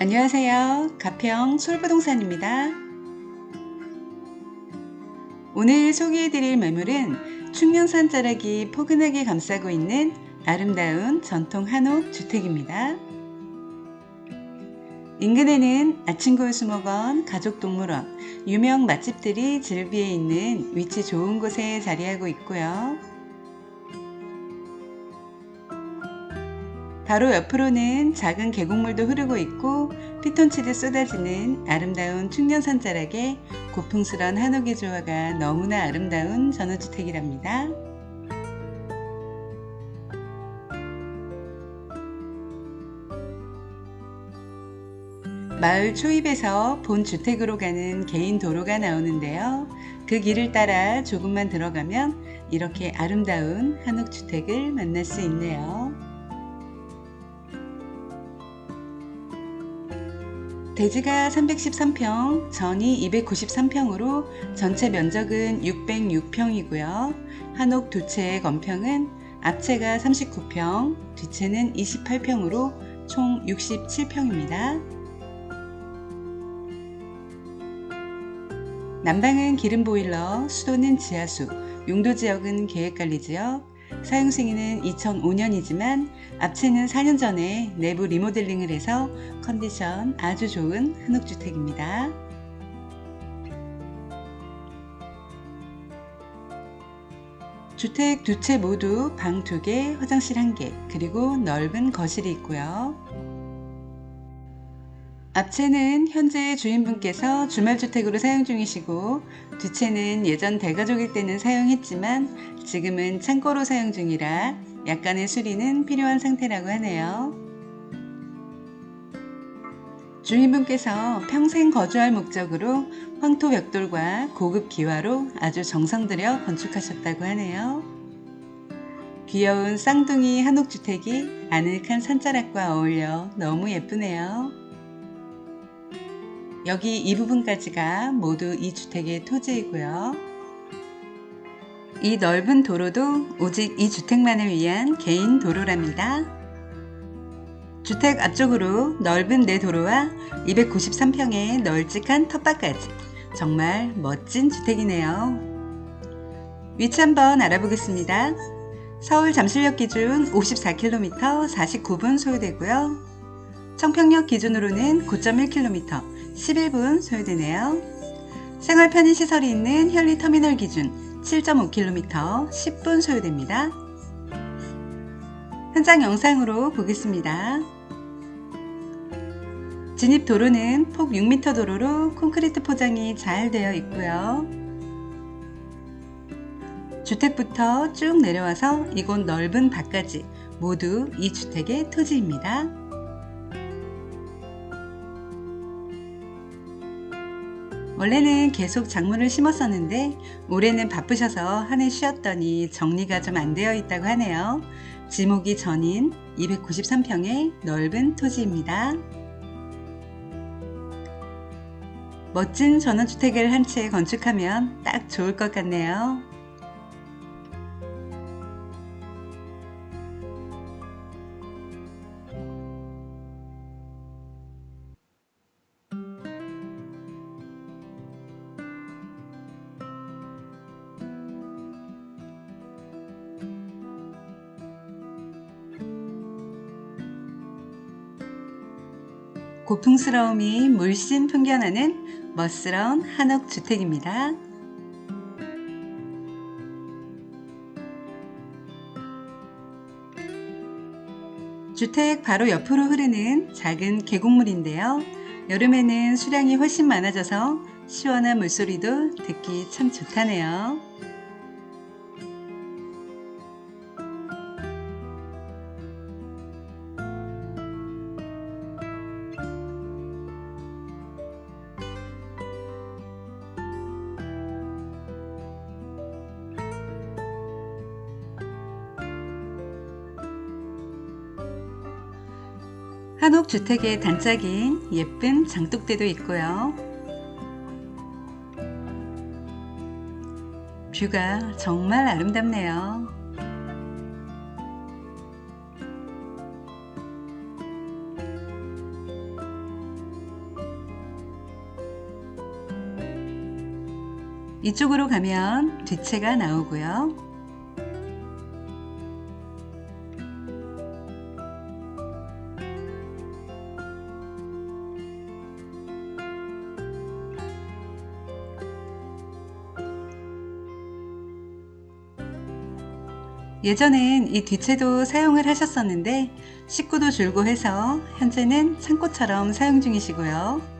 안녕하세요. 가평 솔부동산입니다. 오늘 소개해드릴 매물은 충령산 자락이 포근하게 감싸고 있는 아름다운 전통 한옥 주택입니다. 인근에는 아침골 수목원, 가족동물원, 유명 맛집들이 즐비해 있는 위치 좋은 곳에 자리하고 있고요. 바로 옆으로는 작은 계곡물도 흐르고 있고 피톤치드 쏟아지는 아름다운 충년산 자락에 고풍스런 한옥의 조화가 너무나 아름다운 전원주택이랍니다. 마을 초입에서 본 주택으로 가는 개인 도로가 나오는데요. 그 길을 따라 조금만 들어가면 이렇게 아름다운 한옥 주택을 만날 수 있네요. 대지가 313평, 전이 293평으로 전체 면적은 606평이고요. 한옥 두 채의 건평은 앞채가 39평, 뒷채는 28평으로 총 67평입니다. 난방은 기름 보일러, 수도는 지하수, 용도 지역은 계획관리지역, 사용 승인은 2005년이지만 앞채는 4년 전에 내부 리모델링을 해서 컨디션 아주 좋은 한옥주택입니다. 주택 두 채 모두 방두 개, 화장실 한 개, 그리고 넓은 거실이 있고요. 앞채는 현재 주인분께서 주말주택으로 사용 중이시고 뒷채는 예전 대가족일 때는 사용했지만 지금은 창고로 사용 중이라 약간의 수리는 필요한 상태라고 하네요. 주인분께서 평생 거주할 목적으로 황토 벽돌과 고급 기와로 아주 정성 들여 건축하셨다고 하네요. 귀여운 쌍둥이 한옥주택이 아늑한 산자락과 어울려 너무 예쁘네요. 여기 이 부분까지가 모두 이 주택의 토지이고요. 이 넓은 도로도 오직 이 주택만을 위한 개인 도로랍니다. 주택 앞쪽으로 넓은 내 도로와 293평의 널찍한 텃밭까지 정말 멋진 주택이네요. 위치 한번 알아보겠습니다. 서울 잠실역 기준 54km 49분 소요되고요. 청평역 기준으로는 9.1km 11분 소요되네요. 생활 편의 시설이 있는 현리 터미널 기준 7.5km 10분 소요됩니다. 현장 영상으로 보겠습니다. 진입 도로는 폭 6m 도로로 콘크리트 포장이 잘 되어 있고요. 주택부터 쭉 내려와서 이곳 넓은 밭까지 모두 이 주택의 토지입니다. 원래는 계속 작물을 심었었는데 올해는 바쁘셔서 한 해 쉬었더니 정리가 좀 안 되어 있다고 하네요. 지목이 전인 293평의 넓은 토지입니다. 멋진 전원주택을 한 채 건축하면 딱 좋을 것 같네요. 고풍스러움이 물씬 풍겨나는 멋스러운 한옥 주택입니다. 주택 바로 옆으로 흐르는 작은 계곡물인데요. 여름에는 수량이 훨씬 많아져서 시원한 물소리도 듣기 참 좋다네요. 한옥 주택의 단짝인 예쁜 장독대도 있고요. 뷰가 정말 아름답네요. 이쪽으로 가면 뒤채가 나오고요. 예전엔 이 뒷채도 사용을 하셨었는데 식구도 줄고 해서 현재는 창고처럼 사용 중이시고요.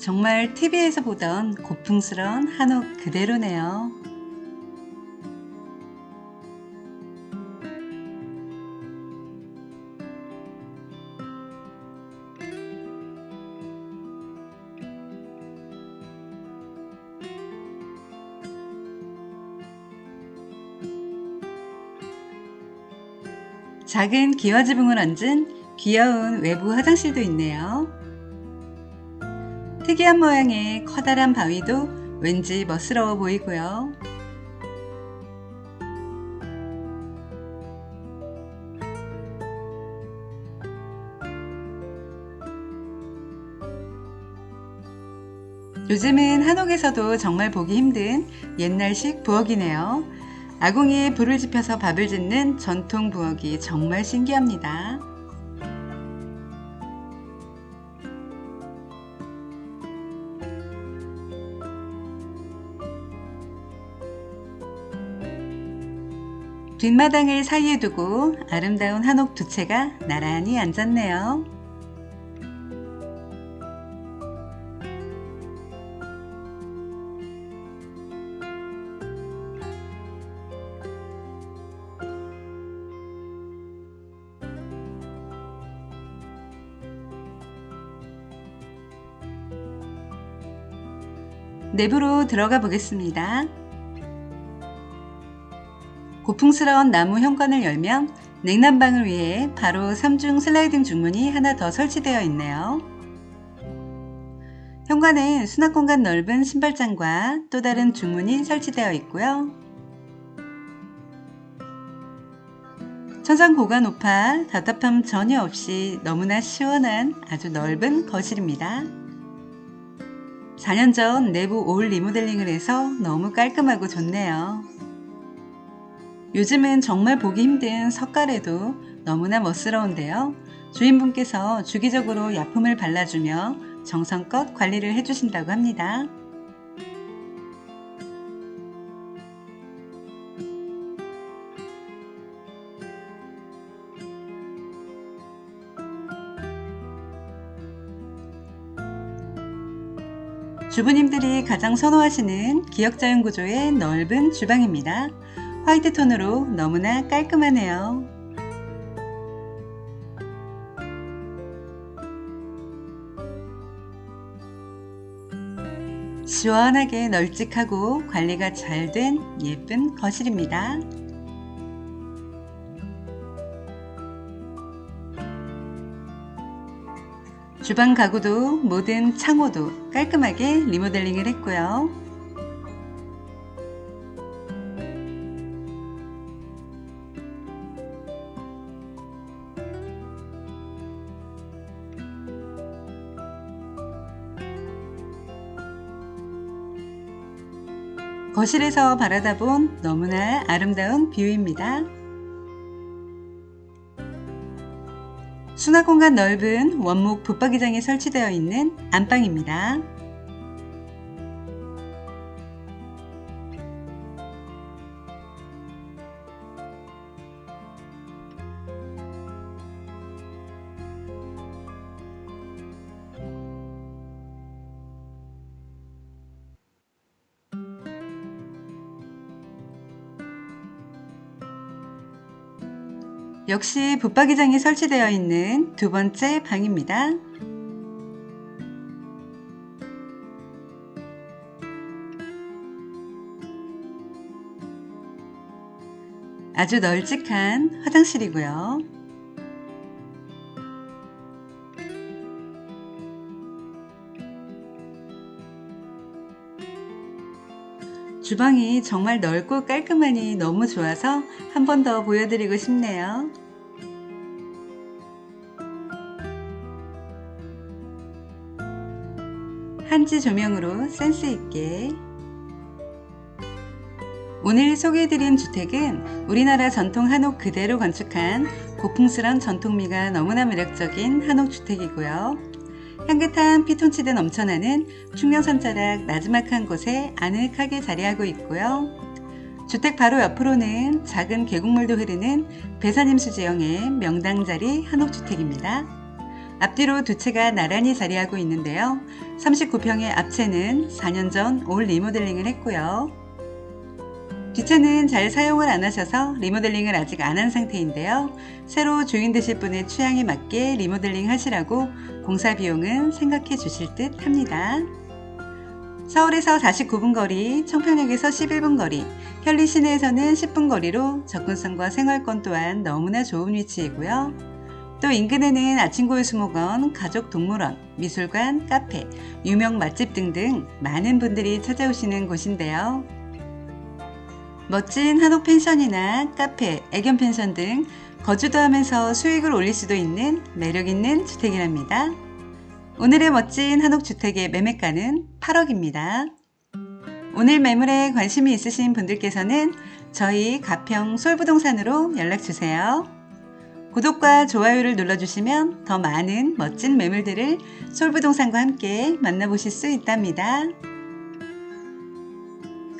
정말 TV에서 보던 고풍스러운 한옥 그대로네요. 작은 기와 지붕을 얹은 귀여운 외부 화장실도 있네요. 특이한 모양의 커다란 바위도 왠지 멋스러워 보이고요. 요즘은 한옥에서도 정말 보기 힘든 옛날식 부엌이네요. 아궁이에 불을 지펴서 밥을 짓는 전통 부엌이 정말 신기합니다. 뒷마당을 사이에 두고 아름다운 한옥 두 채가 나란히 앉았네요. 내부로 들어가 보겠습니다. 고풍스러운 나무 현관을 열면 냉난방을 위해 바로 3중 슬라이딩 중문이 하나 더 설치되어 있네요. 현관엔 수납 공간 넓은 신발장과 또 다른 중문이 설치되어 있고요. 천장 고가 높아 답답함 전혀 없이 너무나 시원한 아주 넓은 거실입니다. 4년 전 내부 올 리모델링을 해서 너무 깔끔하고 좋네요. 요즘은 정말 보기 힘든 석가래도 너무나 멋스러운데요. 주인분께서 주기적으로 약품을 발라주며 정성껏 관리를 해주신다고 합니다. 주부님들이 가장 선호하시는 기역자형 구조의 넓은 주방입니다. 화이트 톤으로 너무나 깔끔하네요. 시원하게 널찍하고 관리가 잘 된 예쁜 거실입니다. 주방 가구도 모든 창호도 깔끔하게 리모델링을 했고요. 거실에서 바라다 본 너무나 아름다운 뷰입니다. 수납 공간 넓은 원목 붙박이장에 설치되어 있는 안방입니다. 역시 붙박이장이 설치되어 있는 두 번째 방입니다. 아주 널찍한 화장실이고요. 주방이 정말 넓고 깔끔하니 너무 좋아서 한 번 더 보여드리고 싶네요. 한지 조명으로 센스 있게 오늘 소개해드린 주택은 우리나라 전통 한옥 그대로 건축한 고풍스런 전통미가 너무나 매력적인 한옥 주택이고요. 향긋한 피톤치드 넘쳐나는 충령선 자락 나지막한 곳에 아늑하게 자리하고 있고요. 주택 바로 옆으로는 작은 계곡물도 흐르는 배산임수 지형의 명당자리 한옥주택입니다. 앞뒤로 두 채가 나란히 자리하고 있는데요. 39평의 앞채는 4년 전 올 리모델링을 했고요. 뒷채는 잘 사용을 안 하셔서 리모델링을 아직 안 한 상태인데요. 새로 주인 되실 분의 취향에 맞게 리모델링 하시라고 공사 비용은 생각해 주실 듯 합니다. 서울에서 49분 거리, 청평역에서 11분 거리, 현리 시내에서는 10분 거리로 접근성과 생활권 또한 너무나 좋은 위치이고요. 또 인근에는 아침고요수목원, 가족동물원, 미술관, 카페, 유명 맛집 등등 많은 분들이 찾아오시는 곳인데요. 멋진 한옥 펜션이나 카페, 애견 펜션 등 거주도 하면서 수익을 올릴 수도 있는 매력 있는 주택이랍니다. 오늘의 멋진 한옥 주택의 매매가는 8억입니다. 오늘 매물에 관심이 있으신 분들께서는 저희 가평 솔부동산으로 연락 주세요. 구독과 좋아요를 눌러주시면 더 많은 멋진 매물들을 솔부동산과 함께 만나보실 수 있답니다.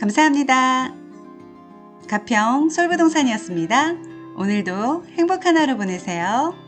감사합니다. 가평 솔부동산이었습니다. 오늘도 행복한 하루 보내세요.